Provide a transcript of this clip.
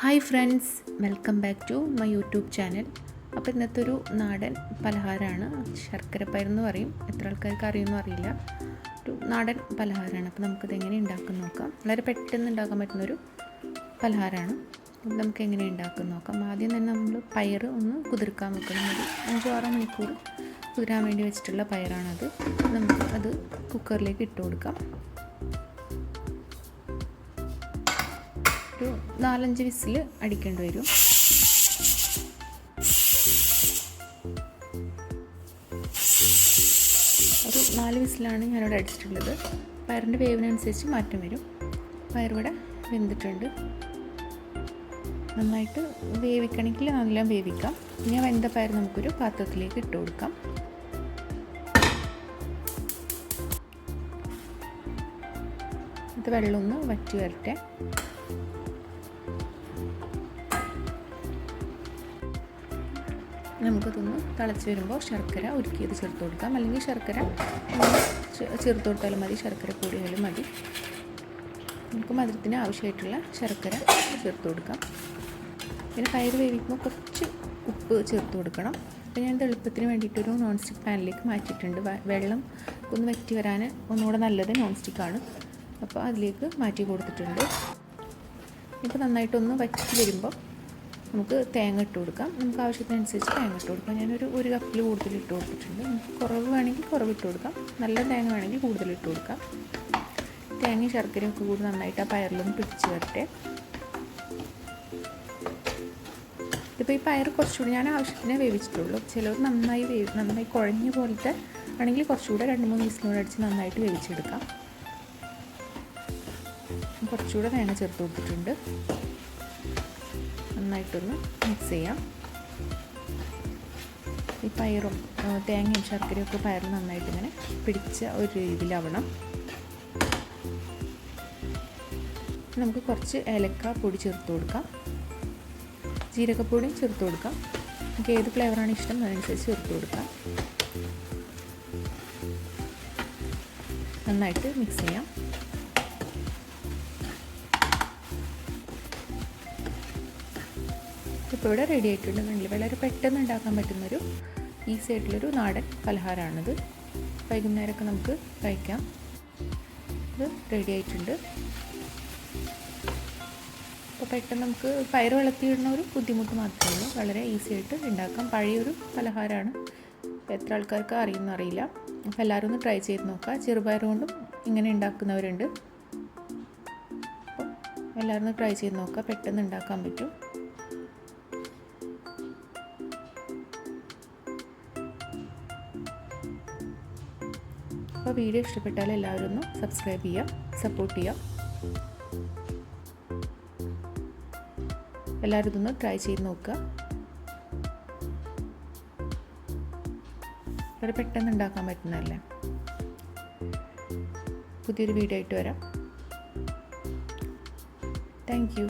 Hi friends welcome back to my YouTube channel അപ്പോൾ ഇന്നത്തെ ഒരു നാടൻ പലഹാരമാണ്. ശർക്കര എന്ന് പറയും. എത്ര ആൾക്കാർക്ക് അറിയുമെന്ന് അറിയില്ല. ഒരു നാടൻ പലഹാരമാണ്. അപ്പോൾ നമുക്കിത് എങ്ങനെ ഉണ്ടാക്കും നോക്കാം. വളരെ പെട്ടെന്ന് ഉണ്ടാക്കാൻ പറ്റുന്നൊരു പലഹാരമാണ്. നമുക്ക് എങ്ങനെ ഉണ്ടാക്കും നോക്കാം. ആദ്യം തന്നെ നമ്മൾ പയർ ഒന്ന് കുതിർക്കാൻ വെക്കണം. ഒരു അഞ്ചോ ആറോ മണിക്കൂർ കുതിരാൻ വേണ്ടി വെച്ചിട്ടുള്ള പയറാണത്. നമുക്ക് അത് കുക്കറിലേക്ക് ഇട്ട് കൊടുക്കാം. ഒരു നാലഞ്ച് വിസിൽ അടിക്കേണ്ടി വരും. ഒരു നാല് വിസിലാണ് ഞാനിവിടെ അടിച്ചിട്ടുള്ളത്. പയറിന്റെ വേവിനനുസരിച്ച് മാറ്റം വരും. പയറിവിടെ വെന്തിട്ടുണ്ട്. നന്നായിട്ട് വേവിക്കണമെങ്കിൽ നല്ല വേവിക്കാം. ഇനി വെന്ത പയർ നമുക്കൊരു പാത്രത്തിലേക്ക് ഇട്ട് കൊടുക്കാം. ഇത് വെള്ളമൊന്ന് വറ്റി വരട്ടെ. നമുക്കതൊന്ന് തിളച്ച് വരുമ്പോൾ ശർക്കര ഉരുക്കിയത് ചേർത്ത് കൊടുക്കാം. അല്ലെങ്കിൽ ശർക്കര ചേർത്ത് കൊടുത്താലും മതി. ശർക്കര കൂടിയാലും മതി. നമുക്ക് മധുരത്തിന് ആവശ്യമായിട്ടുള്ള ശർക്കര ചേർത്ത് കൊടുക്കാം. പിന്നെ പയർ വേവിക്കുമ്പോൾ കുറച്ച് ഉപ്പ് ചേർത്ത് കൊടുക്കണം. അപ്പോൾ ഞാൻ എളുപ്പത്തിന് വേണ്ടിയിട്ടൊരു നോൺ സ്റ്റിക്ക് പാനിലേക്ക് മാറ്റിയിട്ടുണ്ട് വെള്ളം ഒന്ന് വറ്റി വരാൻ ഒന്നുകൂടെ നല്ലത് നോൺ സ്റ്റിക്കാണ് അപ്പോൾ അതിലേക്ക് മാറ്റി കൊടുത്തിട്ടുണ്ട്. ഇപ്പോൾ നന്നായിട്ടൊന്ന് വറ്റി വരുമ്പോൾ നമുക്ക് തേങ്ങ ഇട്ട് കൊടുക്കാം. നമുക്ക് ആവശ്യത്തിനനുസരിച്ച് തേങ്ങ ഇട്ട് കൊടുക്കാം. ഞാനൊരു ഒരു കപ്പിൽ കൂടുതൽ ഇട്ട് കൊടുത്തിട്ടുണ്ട്. നമുക്ക് കുറവ് വേണമെങ്കിൽ കുറവ് ഇട്ട് കൊടുക്കാം. നല്ല തേങ്ങ വേണമെങ്കിൽ കൂടുതൽ ഇട്ട് കൊടുക്കാം. തേങ്ങയും ശർക്കരയും ഒക്കെ കൂടി നന്നായിട്ട് ആ പയറിലൊന്ന് പിടിച്ച് വരട്ടെ. ഇതിപ്പോൾ ഈ പയർ കുറച്ചുകൂടി ഞാൻ ആവശ്യത്തിന് വേവിച്ചിട്ടുള്ളൂ. ചിലവർ നന്നായി വേവി നന്നായി കുഴഞ്ഞ പോലത്തെ ആണെങ്കിൽ കുറച്ചുകൂടെ രണ്ട് മൂന്ന് വിസിലോടെ അടിച്ച് നന്നായിട്ട് വേവിച്ചെടുക്കാം. കുറച്ചുകൂടെ തേങ്ങ ചേർത്ത് കൊടുത്തിട്ടുണ്ട്. നന്നായിട്ടൊന്ന് മിക്സ് ചെയ്യാം. ഈ പയറും തേങ്ങയും ശർക്കരയും ഒക്കെ പയറിൽ നന്നായിട്ട് ഇങ്ങനെ പിടിച്ച ഒരു രീതിയിലാവണം. നമുക്ക് കുറച്ച് ഏലക്ക പൊടി ചേർത്ത് കൊടുക്കാം. ജീരകപ്പൊടിയും ചേർത്ത് കൊടുക്കാം. നമുക്ക് ഏത് ഫ്ലേവറാണ് ഇഷ്ടം അതനുസരിച്ച് ചേർത്ത് കൊടുക്കാം. നന്നായിട്ട് മിക്സ് ചെയ്യാം. ഇപ്പോൾ ഇവിടെ റെഡി ആയിട്ടുണ്ടെന്നുണ്ടെങ്കിൽ വളരെ പെട്ടെന്ന് ഉണ്ടാക്കാൻ പറ്റുന്നൊരു ഈസി ആയിട്ടുള്ളൊരു നാടൻ പലഹാരമാണിത് വൈകുന്നേരമൊക്കെ നമുക്ക് കഴിക്കാം. ഇത് റെഡി ആയിട്ടുണ്ട്. അപ്പോൾ പെട്ടെന്ന് നമുക്ക് പയർ വളർത്തിയിടുന്ന ഒരു ബുദ്ധിമുട്ട് മാത്രമേ ഉള്ളൂ. വളരെ ഈസി ആയിട്ട് ഉണ്ടാക്കാം. പഴയൊരു പലഹാരമാണ് എത്ര ആൾക്കാർക്ക് അറിയുന്ന അറിയില്ല. അപ്പോൾ എല്ലാവരും ഒന്ന് ട്രൈ ചെയ്ത് നോക്കുക. ചെറുപയർ കൊണ്ടും ഇങ്ങനെ ഉണ്ടാക്കുന്നവരുണ്ട്. എല്ലാവരും ഒന്ന് ട്രൈ ചെയ്ത് നോക്കുക. പെട്ടെന്ന് ഉണ്ടാക്കാൻ പറ്റും. അപ്പോൾ വീഡിയോ ഇഷ്ടപ്പെട്ടാൽ എല്ലാവരും ഒന്ന് സബ്സ്ക്രൈബ് ചെയ്യുക സപ്പോർട്ട് ചെയ്യുക. എല്ലാവരും ഇതൊന്ന് ട്രൈ ചെയ്ത് നോക്കുക. വളരെ പെട്ടെന്ന് ഉണ്ടാക്കാൻ പറ്റുന്നതല്ലേ? പുതിയൊരു വീഡിയോ ആയിട്ട് വരാം. Thank you